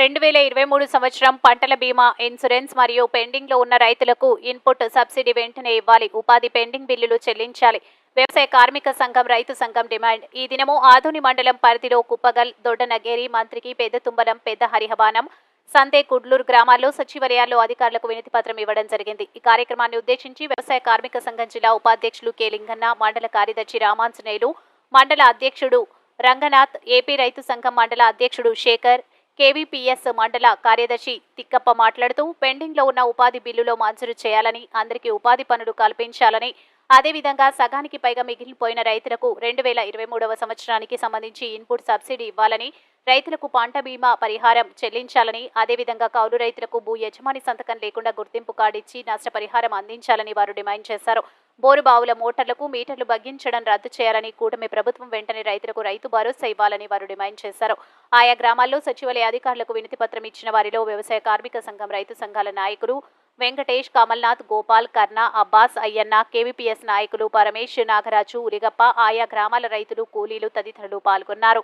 రెండు వేల ఇరవై మూడు సంవత్సరం పంటల బీమా ఇన్సూరెన్స్ మరియు పెండింగ్లో ఉన్న రైతులకు ఇన్పుట్ సబ్సిడీ వెంటనే ఇవ్వాలి. ఉపాధి పెండింగ్ బిల్లులు చెల్లించాలి. వ్యవసాయ కార్మిక సంఘం రైతు సంఘం డిమాండ్. ఈ దినము ఆధుని మండలం పరిధిలో కుప్పగల్ దొడ్డనగేరి మంత్రికి పెద్ద తుంబలం పెద్ద హరిహవానం సంతే కుడ్లూరు గ్రామాల్లో సచివాలయాల్లో అధికారులకు వినతి పత్రం ఇవ్వడం జరిగింది. ఈ కార్యక్రమాన్ని ఉద్దేశించి వ్యవసాయ కార్మిక సంఘం జిల్లా ఉపాధ్యక్షులు కె. లింగన్న మండల కార్యదర్శి రామాంజనేయులు మండల అధ్యక్షుడు రంగనాథ్ ఏపీ రైతు సంఘం మండల అధ్యక్షుడు శేఖర్ కేవీపీఎస్ మండల కార్యదర్శి తిక్కప్ప మాట్లాడుతూ పెండింగ్లో ఉన్న ఉపాధి బిల్లులో మంజూరు చేయాలని అందరికీ ఉపాధి పనులు కల్పించాలని అదేవిధంగా సగానికి పైగా మిగిలిపోయిన రైతులకు రెండు వేల ఇరవై మూడవ సంవత్సరానికి సంబంధించి ఇన్పుట్ సబ్సిడీ ఇవ్వాలని రైతులకు పంట బీమా పరిహారం చెల్లించాలని అదేవిధంగా కౌలు రైతులకు భూ యజమాని సంతకం లేకుండా గుర్తింపు కార్డు ఇచ్చి నష్టపరిహారం అందించాలని వారు డిమాండ్ చేశారు. బోరు బావుల మోటార్లకు మీటర్లు బగ్గించడం రద్దు చేయాలని కూటమి ప్రభుత్వం వెంటనే రైతులకు రైతు భరోసా ఇవ్వాలని వారు డిమాండ్ చేశారు. ఆయా గ్రామాల్లో సచివాలయ అధికారులకు వినతిపత్రం ఇచ్చిన వారిలో వ్యవసాయ కార్మిక సంఘం రైతు సంఘాల నాయకులు వెంకటేష్ కమల్నాథ్ గోపాల్ కర్ణ అబ్బాస్ అయ్యన్న కేవీపీఎస్ నాయకులు పరమేష్ నాగరాజు ఉరిగప్ప ఆయా గ్రామాల రైతులు కూలీలు తదితరులు పాల్గొన్నారు.